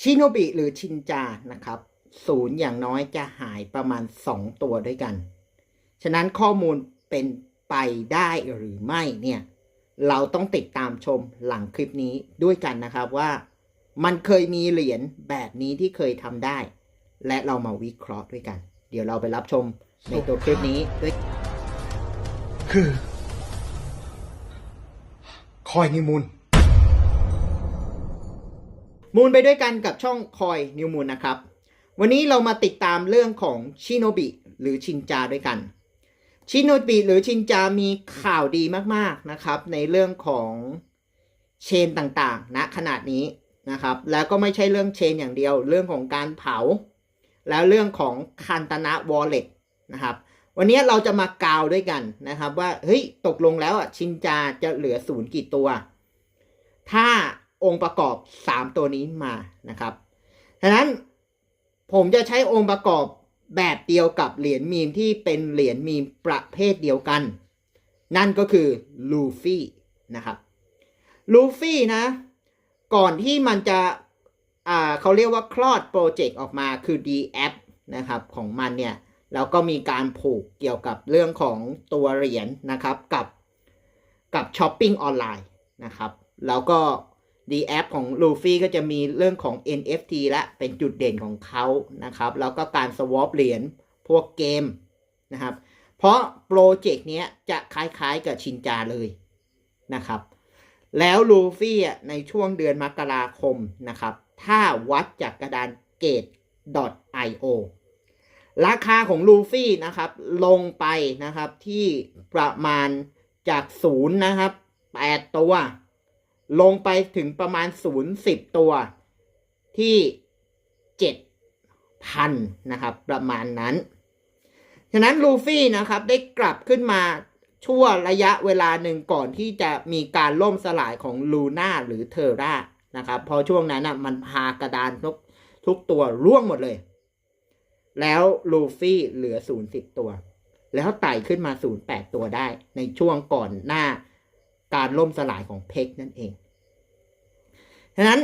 ชิโนบิหรือชินจานะครับศูนย์อย่างน้อยจะหายประมาณ 2 ตัวด้วยกัน ฉะนั้นข้อมูลเป็นไปได้หรือไม่เนี่ย เราต้องติดตามชมหลังคลิปนี้ด้วยกันนะครับว่า มันเคยมีเหรียญแบบนี้ที่เคยทำได้ และเรามาวิเคราะห์ด้วยกัน เดี๋ยวเราไปรับชมในตัวคลิปนี้ด้วยคือคอยนิมูล มูลไปด้วยกันกับช่องคอยนิวมูลนะครับ วันนี้เรามาติดตามเรื่องของชิโนบิหรือชินจาด้วยกัน ชิโนบิหรือชินจามีข่าวดีมากๆนะครับ ในเรื่องของเชนต่างๆณขนาดนี้นะครับ แล้วก็ไม่ใช่เรื่องเชนอย่างเดียว เรื่องของการเผา แล้วเรื่องของคันตนะวอลเล็ตนะครับวันนี้เราจะมากาวด้วยกันนะครับ ว่าเฮ้ยตกลงแล้วอะชินจาจะเหลือศูนย์กี่ตัว ถ้า องค์ประกอบ 3 ตัวนี้มานะครับฉะนั้นผมจะใช้องค์ประกอบแบบเดียวกับเหรียญมีมที่เป็นเหรียญมีมประเภทเดียวกัน นั่นก็คือลูฟี่นะครับลูฟี่นะ ก่อนที่มันจะอ่าเขาเรียกว่าคลอดโปรเจกต์ออกมาคือ D app นะครับของมันเนี่ยแล้วก็มีการผูกเกี่ยวกับเรื่องของตัวเหรียญนะครับกับกับช้อปปิ้งออนไลน์นะครับ แล้วก็ D app ของ Luffy ก็จะมีเรื่องของ NFT และเป็นจุดเด่นของเขานะครับ แล้วก็การ swap เหรียญพวกเกมนะครับ เพราะโปรเจกต์นี้จะคล้ายๆกับชินจาเลยนะครับ แล้วลูฟี่อะในช่วงเดือนมกราคมนะครับ ถ้าวัดจากกระดานเกต .io ราคาของลูฟี่นะครับ ลงไปนะครับที่ประมาณจากศูนย์นะครับแปดตัว ลงไปถึงประมาณศูนย์สิบตัวที่เจ็ดพันนะครับ ประมาณนั้น ฉะนั้นลูฟี่นะครับได้กลับขึ้นมาชั่วระยะเวลาหนึ่งก่อนที่จะมีการล่มสลายของลูน่าหรือเทอร่านะครับ พอช่วงนั้นนะมันพากระดานทุกทุกตัวร่วงหมดเลย แล้วลูฟี่เหลือศูนย์สิบตัว แล้วไต่ขึ้นมาศูนย์แปดตัวได้ในช่วงก่อนหน้าการล่มสลายของเพกนั่นเอง ฉะนั้น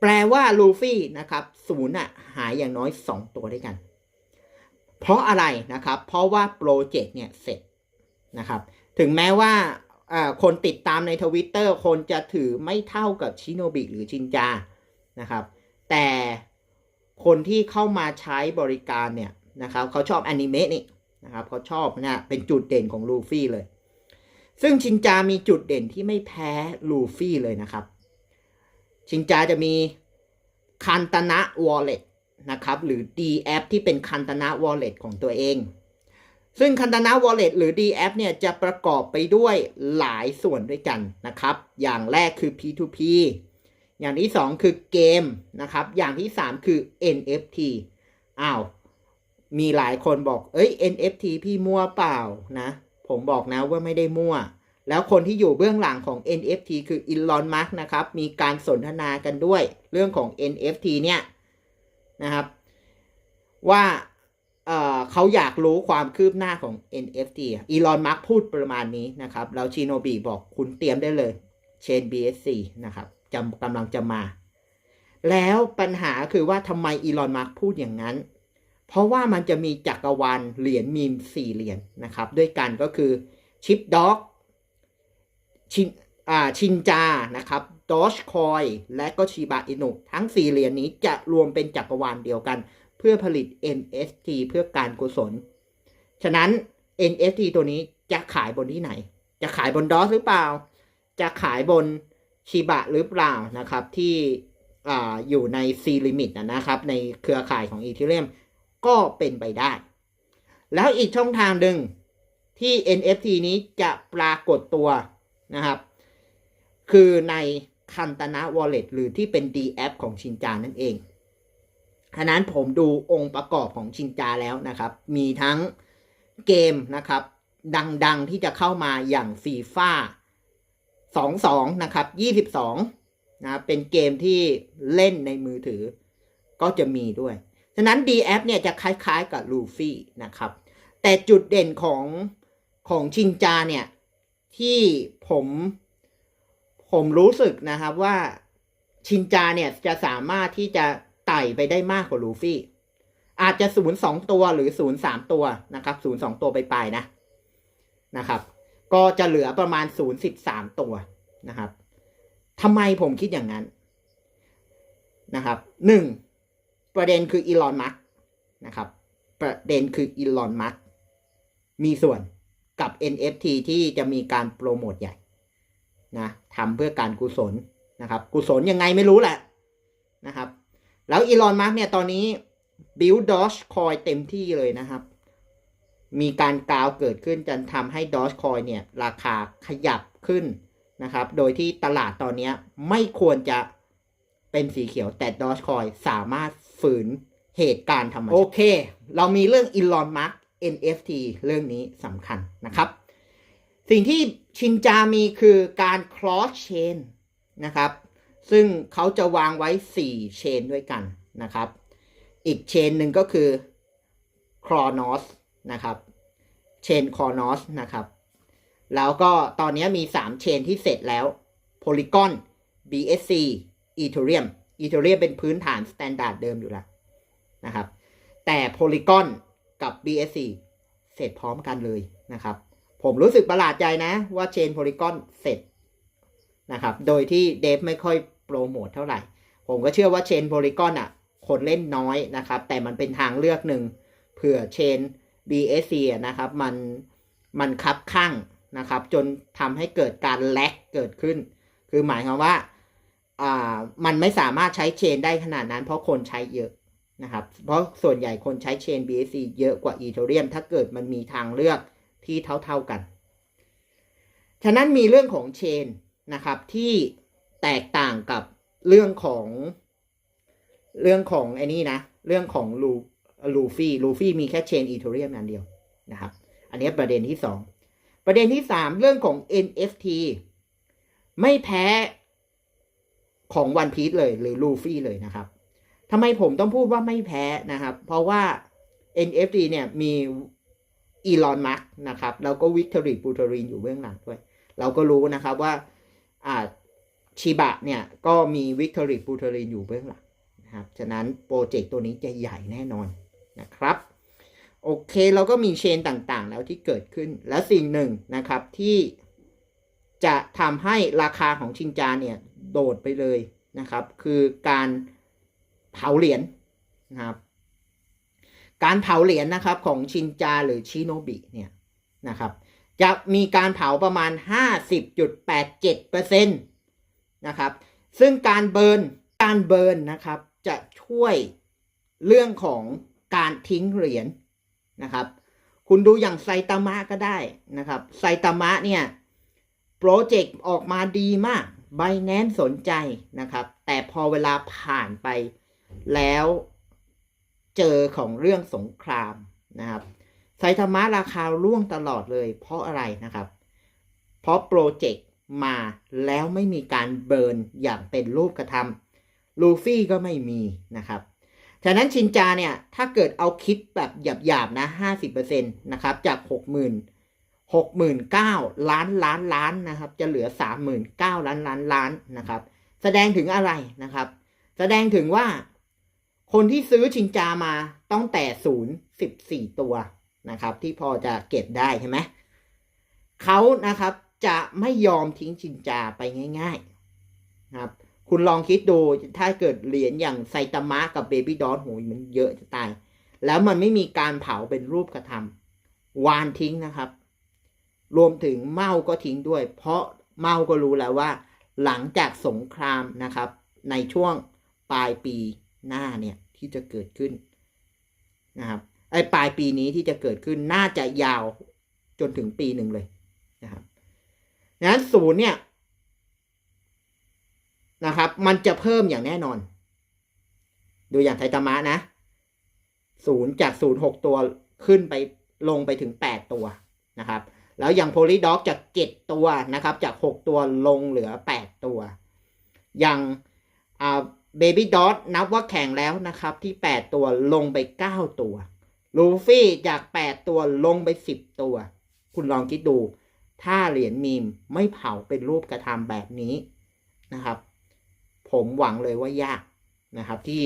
แปลว่าลูฟี่นะครับศูนย์อะหายอย่างน้อยสองตัวด้วยกัน เพราะอะไรนะครับ เพราะว่าโปรเจกต์เนี่ยเสร็จนะครับ ถึงแม้ว่าคนติดตามในทวิตเตอร์คนจะถือไม่เท่ากับชิโนบิหรือชินจานะครับ แต่คนที่เข้ามาใช้บริการเนี่ยนะครับเขาชอบอนิเมะนี่นะครับเขาชอบนะเป็นจุดเด่นของลูฟี่เลย ซึ่งชินจามีจุดเด่นที่ไม่แพ้ลูฟี่เลยนะครับ ชินจาจะมีคันตนะวอลเล็ตนะครับ หรือ D app ที่เป็นคันตนะวอลเล็ตของตัวเอง ซึ่งคันตนะ Wallet หรือ D app เนี่ยจะประกอบไปด้วยหลายส่วนด้วยกันนะครับ อย่างแรกคือ P2P อย่างที่ 2 คือเกมนะครับ อย่างที่ 3 คือ NFT อ้าว มีหลายคนบอก เอ้ย NFT พี่มั่วเปล่านะ ผมบอกนะว่าไม่ได้มั่ว แล้วคนที่อยู่เบื้องหลังของ NFT คืออินลอนมัสนะครับ มีการสนทนากันด้วยเรื่องของ NFT เนี่ยนะครับ ว่าเเขาอยากรู้ความคืบหน้าของ NFT อีลอนมัสพูดประมาณนี้นะครับ แล้วชิโนบีบอกคุณเตรียมได้เลยเชน BSC นะครับจำกำลังจะมา แล้วปัญหาคือว่าทำไมอีลอนมัสพูดอย่างนั้น เพราะว่ามันจะมีจักรวาลเหรียญมีมสี่เหรียญนะครับ ด้วยกันก็คือชิปด็อกชินอ่าชินจานะครับดอชคอยและก็ชิบะอินุทั้งสี่เหรียญนี้จะรวมเป็นจักรวาลเดียวกัน เพื่อผลิต NFT เพื่อการกุศล ฉะนั้น NFT ตัวนี้จะขายบนที่ไหน จะขายบนดอสหรือเปล่า จะขายบนชิบะหรือเปล่านะครับที่ออยู่ใน C limit นะครับ ในเครือข่ายของ Ethereum ก็เป็นไปได้ แล้วอีกช่องทางหนึ่งที่ NFT นี้จะปรากฏตัวนะครับ คือในคันตนะ Wallet หรือที่เป็น D app ของชินจานั่นเองฉะนั้นผมดูองค์ประกอบของชินจาแล้วนะครับ มีทั้งเกมนะครับ ดังๆที่จะเข้ามาอย่างฟีฟ่า22 นะครับ 22นะเป็นเกมที่เล่นในมือถือก็จะมีด้วย ฉะนั้น D app เนี่ยจะคล้ายๆกับลูฟี่นะครับ แต่จุดเด่นของของชินจาเนี่ย ที่ผมผมรู้สึกนะครับว่าชินจาเนี่ยจะสามารถที่จะไต่ไปได้มากกว่าลูฟี่ อาจจะศูนย์สองตัวหรือศูนย์สามตัวนะครับศูนย์สองตัวไปปลายนะนะครับ ก็จะเหลือประมาณศูนย์สิบสามตัวนะครับทำไมผมคิดอย่างนั้นนะครับหนึ่ง ประเด็นคืออีลอนมัสนะครับ ประเด็นคืออีลอนมัสมีส่วนกับ NFT ที่จะมีการโปรโมทใหญ่นะทำเพื่อการกุศลนะครับ กุศลยังไงไม่รู้แหละนะครับ แล้วอีลอนมัสเนี่ยตอนนี้บิลดอชคอยเต็มที่เลยนะครับ มีการกาวเกิดขึ้นจนทำให้ดอ g คอยเนี่ยราคาขยับขึ้นนะครับ โดยที่ตลาดตอนนี้ไม่ควรจะเป็นสีเขียวแต่ดอ g คอยสามารถ ฝืนเหตุการณ์ธรรมชาติโอเค เรามีเรื่องอีลอนมัส NFT เรื่องนี้สำคัญนะครับ สิ่งที่ชินจามีคือการ cross chain นะครับ ซึ่งเขาจะวางไว้ 4 เชนด้วยกันนะครับ อีกเชนหนึ่งก็คือ Chronos นะครับ เชน Chronos นะครับ แล้วก็ตอนนี้มี 3 เชนที่เสร็จแล้ว Polygon BSC Ethereum Ethereum เป็นพื้นฐาน Standard เดิมอยู่แล้วนะครับ แต่ Polygon กับ BSC เสร็จพร้อมกันเลยนะครับ ผมรู้สึกประหลาดใจนะว่าเชน Polygon เสร็จนะครับ โดยที่เดฟไม่ค่อยโปรโมทเท่าไหร่ ผมก็เชื่อว่าเชน Polygon อะ คนเล่นน้อยนะครับ แต่มันเป็นทางเลือกหนึ่งเผื่อเชน BSC นะครับ มันมันคับข้างนะครับ จนทำให้เกิดการแลกเกิดขึ้น คือหมายความว่า อ่ามันไม่สามารถใช้เชนได้ขนาดนั้น เพราะคนใช้เยอะนะครับ เพราะส่วนใหญ่คนใช้เชน BSC เยอะกว่า Ethereum ถ้าเกิดมันมีทางเลือกที่เท่าๆกัน ฉะนั้นมีเรื่องของเชนนะครับที่แตกต่างกับเรื่องของเรื่องของไอ้นี่นะ เรื่องของลูลูฟี่ลูฟี่มีแค่เชนอีเทเรียมอันเดียวนะครับ อันนี้ประเด็นที่สองประเด็นที่สามเรื่องของ NFT ไม่แพ้ ของวันพี e เลยหรือลูฟี่เลยนะครับทำไมผมต้องพูดว่าไม่แพ้นะครับ เพราะว่า NFT เนี่ยมีอีลอนมัสนะครับแล้วก็วิกตอรีปูเทอรีนอยู่เบื้องหลังด้วย เราก็รู้นะครับว่าอ่าชิบะเนี่ยก็มีวิกตอรีปูเทอรีนอยู่เบื้องหลังนะครับฉะนั้นโปรเจกต์ตัวนี้จะใหญ่แน่นอนนะครับ โอเคเราก็มีเชนต่างๆ แล้วที่เกิดขึ้นและสิ่งหนึ่งนะครับที่ จะทำให้ราคาของชินจาเนี่ยโดดไปเลยนะครับ คือการเผาเหรียญนะครับ การเผาเหรียญนะครับของชินจาหรือชิโนบิเนี่ยนะครับจะมีการเผาประมาณ 50.87%นะครับ ซึ่งการเบิร์น การเบิร์นนะครับ จะช่วยเรื่องของการทิ้งเหรียญนะครับ คุณดูอย่างไซตามะก็ได้นะครับ ไซตามะเนี่ย โปรเจกต์ออกมาดีมากไบแนนสนใจนะครับ แต่พอเวลาผ่านไปแล้วเจอของเรื่องสงครามนะครับไซตามะราคาร่วงตลอดเลยเพราะอะไรนะครับ เพราะโปรเจกต์มาแล้วไม่มีการเบิร์นอย่างเป็นรูปกระทำลูฟี่ก็ไม่มีนะครับฉะนั้นชินจาเนี่ย ถ้าเกิดเอาคิดแบบหยาบๆนะ 50%นะครับ จาก 60,000 69,000ล้านล้านล้านนะครับ จะเหลือ39,000ล้านล้านล้านนะครับ แสดงถึงอะไรนะครับ แสดงถึงว่า คนที่ซื้อชินจามาต้องแต่ศูนย์สิบสี่ตัวนะครับ ที่พอจะเก็บได้ใช่ไหมเขานะครับจะไม่ยอมทิ้งชินจาไปง่าย ๆ นะครับ คุณลองคิดดูถ้าเกิดเหรียญอย่างไซตามะกับเบบี้ดอทโหมันเยอะจะตาย แล้วมันไม่มีการเผาเป็นรูปกระทำวานทิ้งนะครับ รวมถึงเมาก็ทิ้งด้วย เพราะเมาก็รู้แล้วว่า หลังจากสงครามนะครับ ในช่วงปลายปีหน้าเนี่ยที่จะเกิดขึ้นนะครับไอ้ปลายปีนี้ที่จะเกิดขึ้นน่าจะยาวจนถึงปีหนึ่งเลยนะครับดังนั้นศูนย์เนี่ยนะครับ มันจะเพิ่มอย่างแน่นอน ดูอย่างไทตามะนะศูนย์จากศูนย์หกตัวขึ้นไปลงไปถึงแปดตัวนะครับ แล้วอย่างโพลีด็อกจากเจ็ดตัวนะครับ จากหกตัวลงเหลือแปดตัว อย่างเบบี้ดอทนับว่าแข่งแล้วนะครับ ที่แปดตัวลงไปเก้าตัวลูฟี่จากแปดตัวลงไปสิบตัว คุณลองคิดดู ถ้าเหรียญมีมไม่เผาเป็นรูปกระทำแบบนี้นะครับผผมหวังเลยว่ายากนะครับ ที่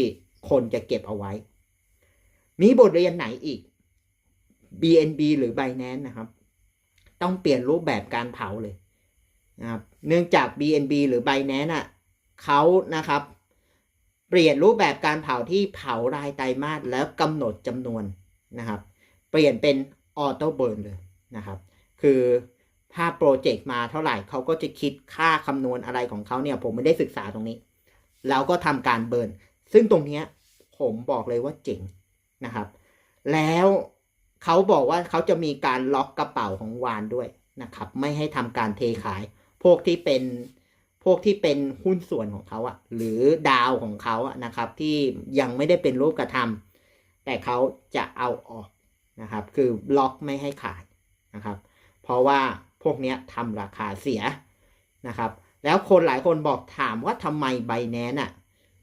คนจะเก็บเอาไว้ มีบทเรียนไหนอีก BNB หรือ Binance นะครับ ต้องเปลี่ยนรูปแบบการเผาเลยนะครับเนื่องจาก BNB หรือ Binance อะเขานะครับ เปลี่ยนรูปแบบการเผาที่เผารายไตรมาสแล้วกำหนดจำนวนนะครับ เปลี่ยนเป็นออโต้เบิร์นเลยนะครับ คือถ้าโปรเจกต์มาเท่าไหร่เขาก็จะคิดค่าคำนวณอะไรของเขาเนี่ยผมไม่ได้ศึกษาตรงนี้ แล้วก็ทำการเบิร์นซึ่งตรงเนี้ยผมบอกเลยว่าเจ๋งนะครับ แล้ว เขาบอกว่าเขาจะมีการล็อกกระเป๋าของวานด้วยนะครับ ไม่ให้ทำการเทขาย พวกที่เป็นพวกที่เป็นหุ้นส่วนของเขาอะหรือดาวของเขาอะนะครับ ที่ยังไม่ได้เป็นรูปกระทำแต่เขาจะเอาออกนะครับ คือล็อกไม่ให้ขายนะครับ เพราะว่าพวกนี้ทำราคาเสียนะครับ แล้วคนหลายคนบอกถามว่าทำไมไบแนนอะ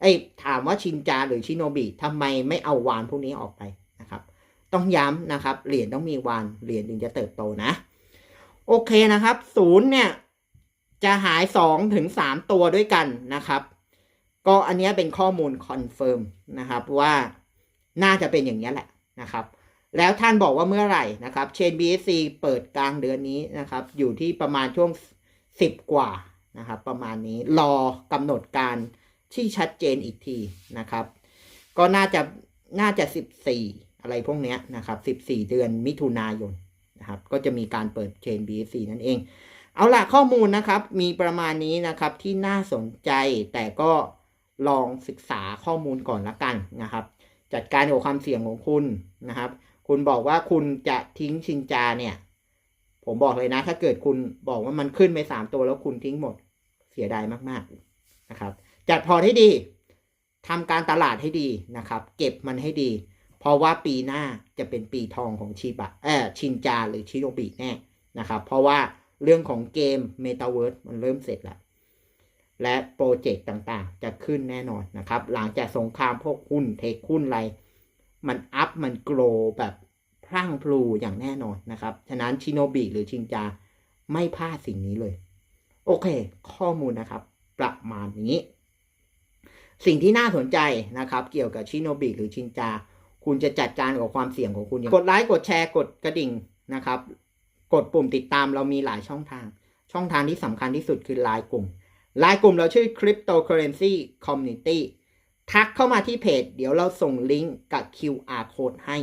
ไอถามว่าชินจาหรือชิโนบิทำไมไม่เอาวานพวกนี้ออกไปนะครับ ต้องย้ำนะครับ เหรียญต้องมีวานเหรียญถึงจะเติบโตนะ โอเคนะครับศูนย์เนี่ย จะหายสองถึงสามตัวด้วยกันนะครับ ก็อันนี้เป็นข้อมูลคอนเฟิร์มนะครับว่าน่าจะเป็นอย่างนี้แหละนะครับ แล้วท่านบอกว่าเมื่อไหร่นะครับ เชน BSC เปิดกลางเดือนนี้นะครับ อยู่ที่ประมาณช่วง 10 กว่านะครับ ประมาณนี้รอกำหนดการที่ชัดเจนอีกทีนะครับ ก็น่าจะน่าจะ 14 อะไรพวกนี้นะครับ 14 เดือนมิถุนายนนะครับ ก็จะมีการเปิดเชน BSC นั่นเอง เอาล่ะข้อมูลนะครับ มีประมาณนี้นะครับที่น่าสนใจแต่ก็ลองศึกษาข้อมูลก่อนละกันนะครับ จัดการกับความเสี่ยงของคุณนะครับ คุณบอกว่าคุณจะทิ้งชินจาเนี่ย ผมบอกเลยนะ ถ้าเกิดคุณบอกว่ามันขึ้นไปสามตัวแล้วคุณทิ้งหมดเสียดายมากๆนะครับ จัดพอร์ตให้ดีทำการตลาดให้ดีนะครับ เก็บมันให้ดี เพราะว่าปีหน้าจะเป็นปีทองของชิบะเออชินจาหรือชิโนบิแน่นะครับ เพราะว่าเรื่องของเกม Metaverse มันเริ่มเสร็จแล้ว และโปรเจกต์ต่างๆ จะขึ้นแน่นอนนะครับ หลังจากสงครามพวกหุ้นเทคหุ้นอะไร มันอัพมันโกรแบบพรั่งพลูอย่างแน่นอนนะครับ ฉะนั้นชิโนบิหรือชินจาไม่พลาดสิ่งนี้เลย โอเค ข้อมูลนะครับ ประมาณนี้ สิ่งที่น่าสนใจนะครับ เกี่ยวกับชิโนบิหรือชินจา คุณจะจัดการกับความเสี่ยงของคุณกดไลค์กดแชร์กดกระดิ่งนะครับ กดปุ่มติดตามเรามีหลายช่องทาง ช่องทางที่สำคัญที่สุดคือไลน์กลุ่มไลน์กลุ่มเราชื่อ Cryptocurrency Community ทักเข้ามาที่เพจ เดี๋ยวเราส่งลิงก์กับ QR code ให้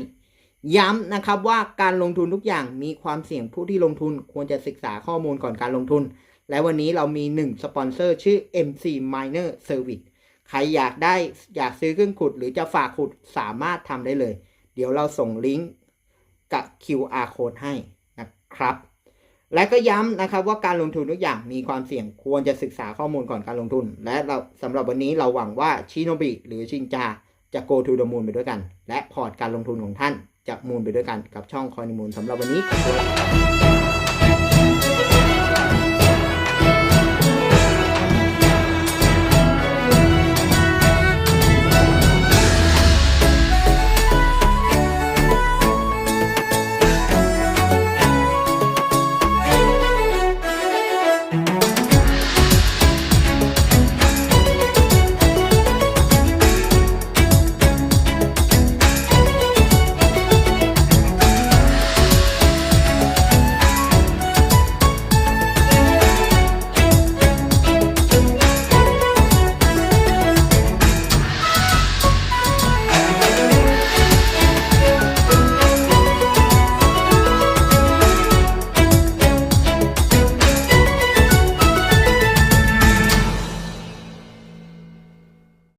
ย้ำนะครับว่าการลงทุนทุกอย่างมีความเสี่ยงผู้ที่ลงทุนควรจะศึกษาข้อมูลก่อนการลงทุน และวันนี้เรามี 1 สปอนเซอร์ชื่อ MC Miner Service ใครอยากได้อยากซื้อเครื่องขุด หรือจะฝากขุดสามารถทำได้เลย เดี๋ยวเราส่งลิงก์กับ QR code ให้นะครับ และก็ย้ำนะครับว่าการลงทุนทุกอย่างมีความเสี่ยงควรจะศึกษาข้อมูลก่อนการลงทุน และเราสำหรับวันนี้เราหวังว่าชิโนบิหรือชินจาจะ go to the moon ไปด้วยกัน และพอร์ตการลงทุนของท่านจะมูนไปด้วยกันกับช่องคอยนิมูลสำหรับวันนี้ขอบคุณ